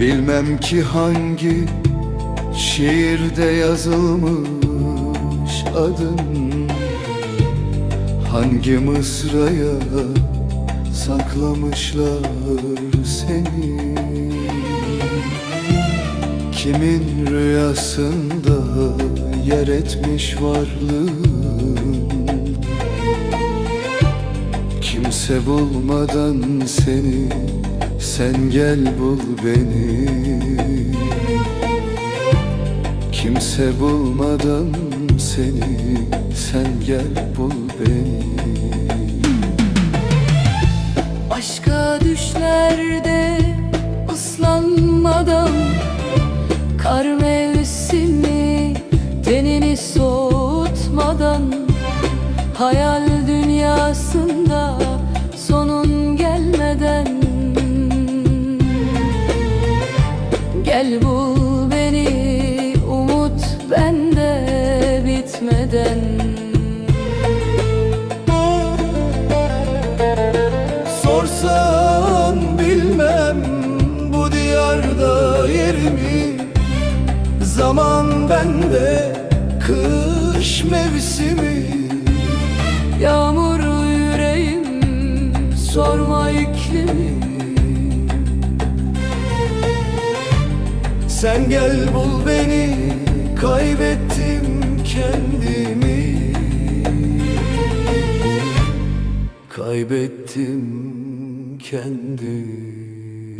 Bilmem ki hangi şiirde yazılmış adın. Hangi mısraya saklamışlar seni. Kimin rüyasında yer etmiş varlığın Kimse bulmadan seni Sen gel bul beni. Kimse bulmadan seni Sen gel bul beni. Başka düşlerde ıslanmadan Kar mevsimi tenini soğutmadan Hayal dünyasında Gel bul beni umut bende bitmeden. Sorsan bilmem bu diyarda yerimi Zaman bende kış mevsimi. Yağmur yüreğim sorma iklimi Sen gel bul beni kaybettim kendimi. Kaybettim kendimi.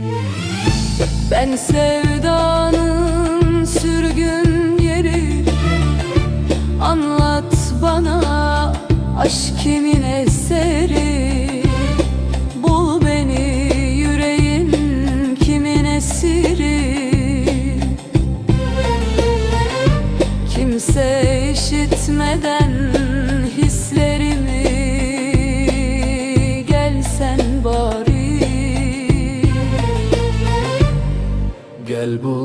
Ben sevdanın sürgün yeri. Anlat bana aşk kimin eseri işitmeden hislerimi Gelsen bari? Gel bul